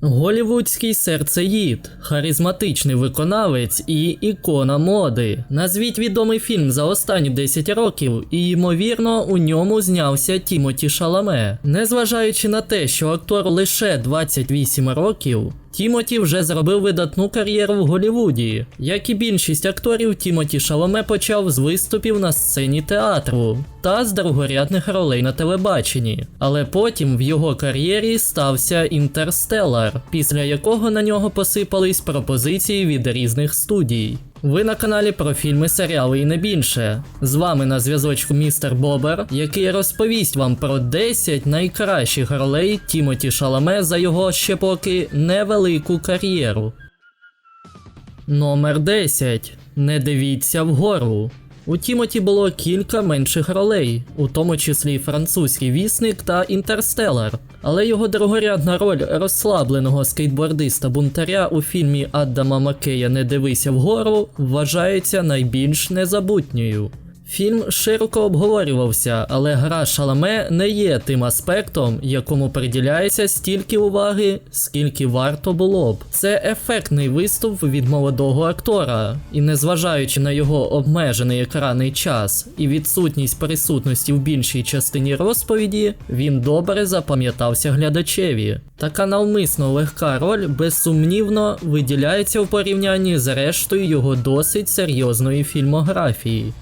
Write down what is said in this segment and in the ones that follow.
Голівудський серцеїд, харизматичний виконавець і ікона моди. Назвіть відомий фільм за останні 10 років, і ймовірно у ньому знявся Тімоті Шаламе. Незважаючи на те, що актор лише 28 років. Тімоті вже зробив видатну кар'єру в Голівуді. Як і більшість акторів, Тімоті Шаломе почав з виступів на сцені театру та з другорядних ролей на телебаченні. Але потім в його кар'єрі стався Інтерстелар, після якого на нього посипались пропозиції від різних студій. Ви на каналі про фільми, серіали і не більше. З вами на зв'язочку містер Бобер, який розповість вам про 10 найкращих ролей Тімоті Шаламе за його ще поки невелику кар'єру. Номер 10. Не дивіться вгору. У Тімоті було кілька менших ролей, у тому числі французький вісник та інтерстелар. Але його другорядна роль розслабленого скейтбордиста бунтаря у фільмі Аддама Маккея Не дивися вгору вважається найбільш незабутньою. Фільм широко обговорювався, але гра Шаламе не є тим аспектом, якому приділяється стільки уваги, скільки варто було б. Це ефектний виступ від молодого актора, і незважаючи на його обмежений екранний час і відсутність присутності в більшій частині розповіді, він добре запам'ятався глядачеві. Така навмисно легка роль безсумнівно виділяється в порівнянні з рештою його досить серйозної фільмографії.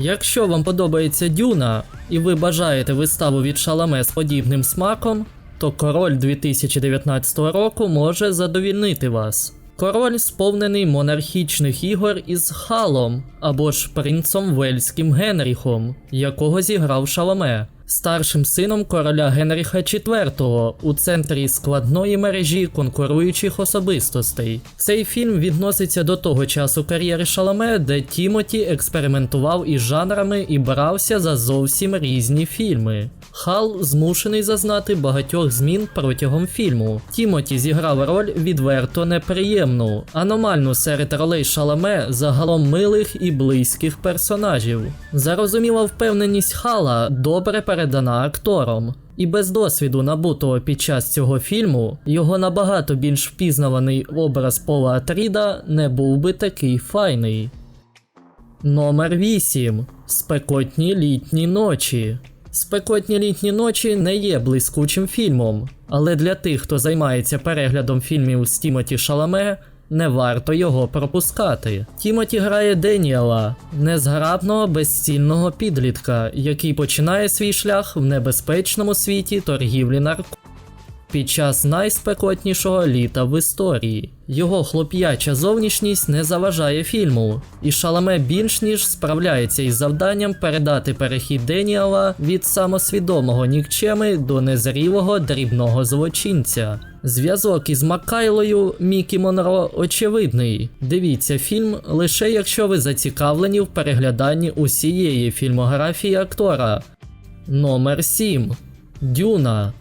Якщо вам подобається Дюна і ви бажаєте виставу від Шаламе з подібним смаком, то король 2019 року може задовільнити вас. Король сповнений монархічних ігор із Халом або ж принцом Вельським Генріхом, якого зіграв Шаламе, старшим сином короля Генріха IV у центрі складної мережі конкуруючих особистостей. Цей фільм відноситься до того часу кар'єри Шаламе, де Тімоті експериментував із жанрами і брався за зовсім різні фільми. Хал змушений зазнати багатьох змін протягом фільму. Тімоті зіграв роль відверто неприємну, аномальну серед ролей Шаламе загалом милих і близьких персонажів. Зарозуміла впевненість Хала добре передана актором. І без досвіду набутого під час цього фільму його набагато більш впізнаваний образ Пола Атріда не був би такий файний. Номер 8. Спекотні літні ночі. Спекотні літні ночі не є блискучим фільмом, але для тих, хто займається переглядом фільмів з Тімоті Шаламе, не варто його пропускати. Тімоті грає Деніела, незграбного безцільного підлітка, який починає свій шлях в небезпечному світі торгівлі наркотиками під час найспекотнішого літа в історії. Його хлоп'яча зовнішність не заважає фільму, і Шаламе більш ніж справляється із завданням передати перехід Деніала від самосвідомого нікчеми до незрілого дрібного злочинця. Зв'язок із Маккайлою Мікі Монро очевидний. Дивіться фільм лише якщо ви зацікавлені в перегляданні усієї фільмографії актора. Номер 7. Дюна.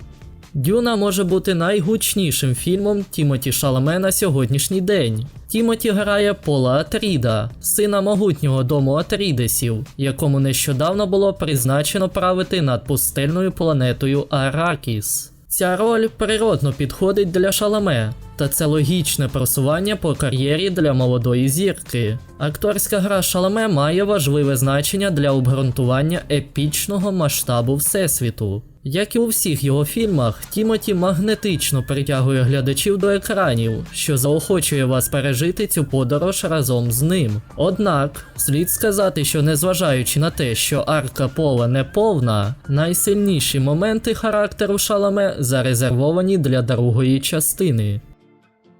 Дюна може бути найгучнішим фільмом Тімоті Шаламе на сьогоднішній день. Тімоті грає Пола Атріда, сина могутнього дому Атрідесів, якому нещодавно було призначено правити над пустельною планетою Аракіс. Ця роль природно підходить для Шаламе, та це логічне просування по кар'єрі для молодої зірки. Акторська гра Шаламе має важливе значення для обґрунтування епічного масштабу Всесвіту. Як і у всіх його фільмах, Тімоті магнетично притягує глядачів до екранів, що заохочує вас пережити цю подорож разом з ним. Однак, слід сказати, що незважаючи на те, що арка Пола не повна, найсильніші моменти характеру Шаламе зарезервовані для другої частини.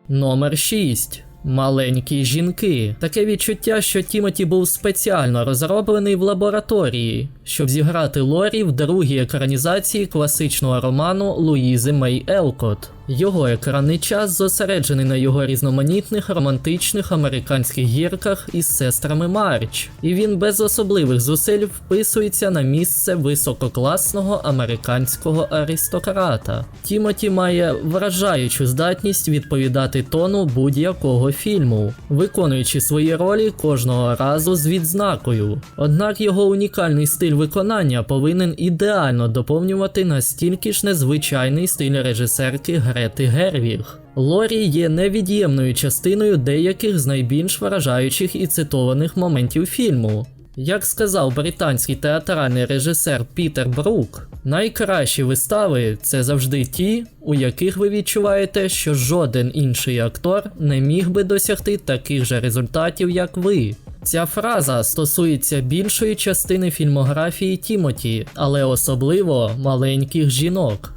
Номер 6. Маленькі жінки. Таке відчуття, що Тімоті був спеціально розроблений в лабораторії, щоб зіграти Лорі в другій екранізації класичного роману Луїзи Мей Елкот. Його екранний час зосереджений на його різноманітних романтичних американських гірках із сестрами Марч, і він без особливих зусиль вписується на місце висококласного американського аристократа. Тімоті має вражаючу здатність відповідати тону будь-якого фільму, виконуючи свої ролі кожного разу з відзнакою. Однак його унікальний стиль виконання повинен ідеально доповнювати настільки ж незвичайний стиль режисерки Грети Гервіг. Лорі є невід'ємною частиною деяких з найбільш вражаючих і цитованих моментів фільму. Як сказав британський театральний режисер Пітер Брук, найкращі вистави це завжди ті, у яких ви відчуваєте, що жоден інший актор не міг би досягти таких же результатів, як ви. Ця фраза стосується більшої частини фільмографії Тімоті, але особливо маленьких жінок.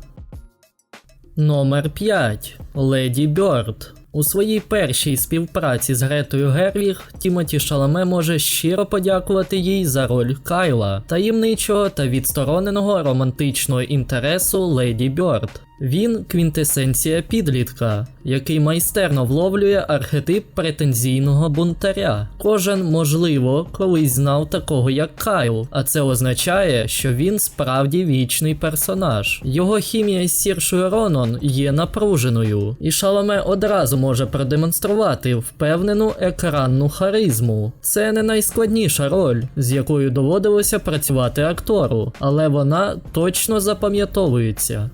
Номер 5. Леді Бьорд. У своїй першій співпраці з Гретою Гервіг Тімоті Шаламе може щиро подякувати їй за роль Кайла, таємничого та відстороненого романтичного інтересу Леді Бьорд. Він квінтесенція підлітка, який майстерно вловлює архетип претензійного бунтаря. Кожен, можливо, колись знав такого як Кайл, а це означає, що він справді вічний персонаж. Його хімія з Сіршою Ронон є напруженою, і Шаламе одразу може продемонструвати впевнену екранну харизму. Це не найскладніша роль, з якою доводилося працювати актору, але вона точно запам'ятовується.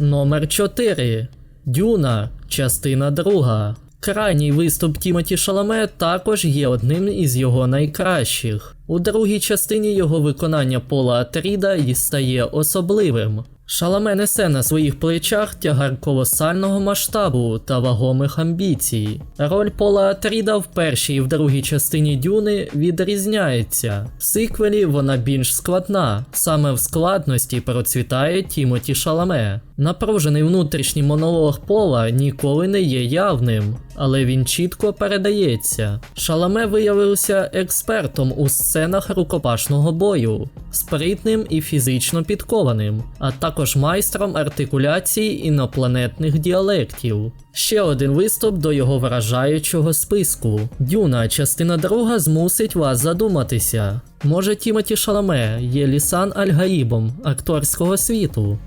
Номер 4. Дюна. Частина 2. Крайній виступ Тімоті Шаламе також є одним із його найкращих. У другій частині його виконання Пола Атріда і стає особливим. Шаламе несе на своїх плечах тягар колосального масштабу та вагомих амбіцій. Роль Пола Атріда в першій і в другій частині Дюни відрізняється. В сиквелі вона більш складна, саме в складності процвітає Тімоті Шаламе. Напружений внутрішній монолог Пола ніколи не є явним, але він чітко передається. Шаламе виявився експертом у сценах рукопашного бою, спритним і фізично підкованим, а також майстром артикуляції інопланетних діалектів. Ще один виступ до його вражаючого списку. Дюна, частина друга змусить вас задуматися. Може Тімоті Шаламе є Лісан Альгаїбом акторського світу.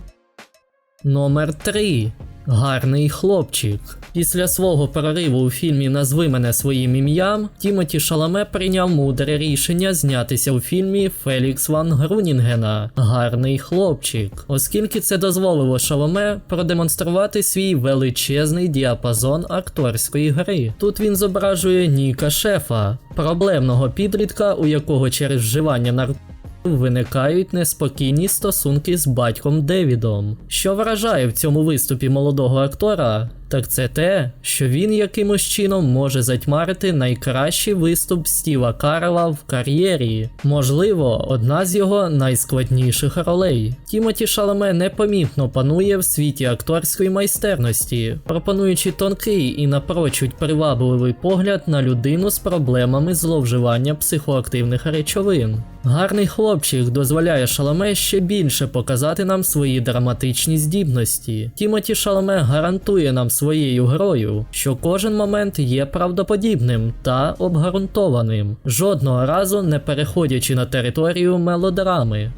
Номер 3. Гарний хлопчик. Після свого прориву у фільмі Назви мене своїм ім'ям Тімоті Шаламе прийняв мудре рішення знятися у фільмі Фелікс Ван Грунінгена Гарний хлопчик, оскільки це дозволило Шаламе продемонструвати свій величезний діапазон акторської гри. Тут він зображує Ніка Шефа, проблемного підлітка, у якого через вживання наркотиків Виникають неспокійні стосунки з батьком Девідом. Що вражає в цьому виступі молодого актора, так це те, що він якимось чином може затьмарити найкращий виступ Стіва Карла в кар'єрі, можливо, одна з його найскладніших ролей. Тімоті Шаламе непомітно панує в світі акторської майстерності, пропонуючи тонкий і напрочудь привабливий погляд на людину з проблемами зловживання психоактивних речовин. Гарний хлопчик дозволяє Шаламе ще більше показати нам свої драматичні здібності. Тімоті Шаламе гарантує нам своєю грою, що кожен момент є правдоподібним та обґрунтованим, жодного разу не переходячи на територію мелодрами.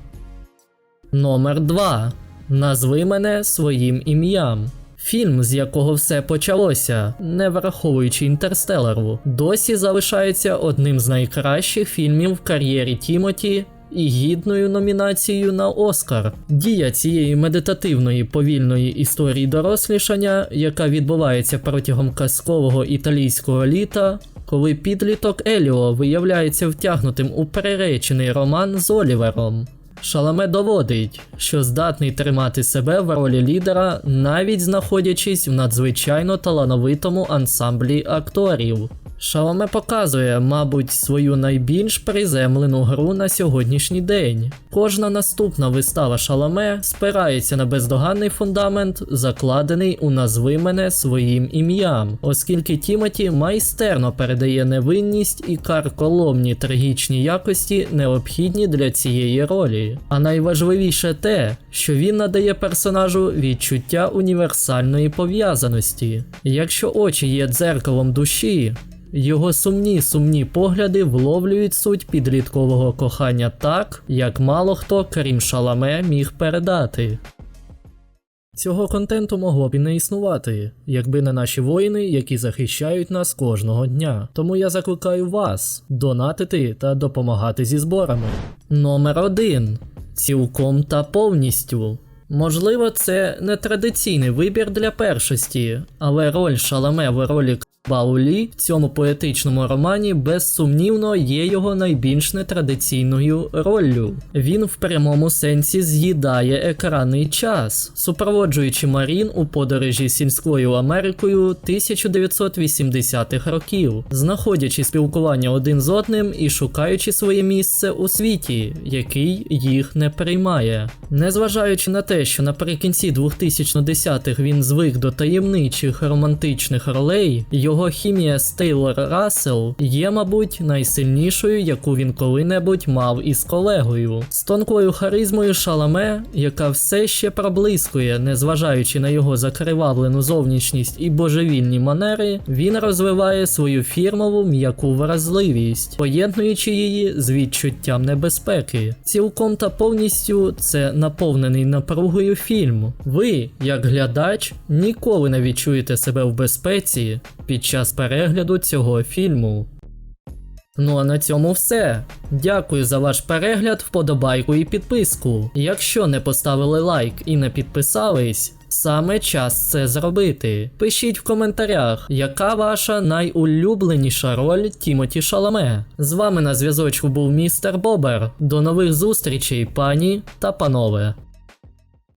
Номер 2. Назви мене своїм ім'ям. Фільм, з якого все почалося, не враховуючи інтерстелеру, досі залишається одним з найкращих фільмів в кар'єрі Тімоті і гідною номінацією на Оскар. Дія цієї медитативної повільної історії дорослішання, яка відбувається протягом казкового італійського літа. Коли підліток Еліо виявляється втягнутим у переречений роман з Олівером. Шаламе доводить, що здатний тримати себе в ролі лідера, навіть знаходячись в надзвичайно талановитому ансамблі акторів. Шаламе показує, мабуть, свою найбільш приземлену гру на сьогоднішній день. Кожна наступна вистава Шаламе спирається на бездоганний фундамент, закладений у назви мене своїм ім'ям, оскільки Тімоті майстерно передає невинність і карколомні трагічні якості, необхідні для цієї ролі. А найважливіше те, що він надає персонажу відчуття універсальної пов'язаності. Якщо очі є дзеркалом душі, його сумні сумні погляди вловлюють суть підліткового кохання так, як мало хто, крім шаламе, міг передати. Цього контенту могло б і не існувати, якби не наші воїни, які захищають нас кожного дня. Тому я закликаю вас донатити та допомагати зі зборами. Номер 1. Цілком та повністю. Можливо, це не традиційний вибір для першості, але роль Шаламе в ролі Баулі в цьому поетичному романі безсумнівно є його найбільш нетрадиційною роллю. Він в прямому сенсі з'їдає екранний час, супроводжуючи Марін у подорожі сільською Америкою 1980-х років, знаходячи спілкування один з одним і шукаючи своє місце у світі, який їх не приймає. Незважаючи на те, що наприкінці 2010-х він звик до таємничих романтичних ролей, його хімія з Тейлор Рассел є, мабуть, найсильнішою, яку він коли-небудь мав із колегою. З тонкою харизмою Шаламе, яка все ще проблискує, незважаючи на його закривавлену зовнішність і божевільні манери, він розвиває свою фірмову м'яку вразливість, поєднуючи її з відчуттям небезпеки. Цілком та повністю це наповнений напругою фільм. Ви, як глядач, ніколи не відчуєте себе в безпеці під час перегляду цього фільму. Ну а на цьому все. Дякую за ваш перегляд, вподобайку і підписку. Якщо не поставили лайк і не підписались, саме час це зробити. Пишіть в коментарях, яка ваша найулюбленіша роль Тімоті Шаламе. З вами на зв'язочку був містер Бобер. До нових зустрічей, пані та панове.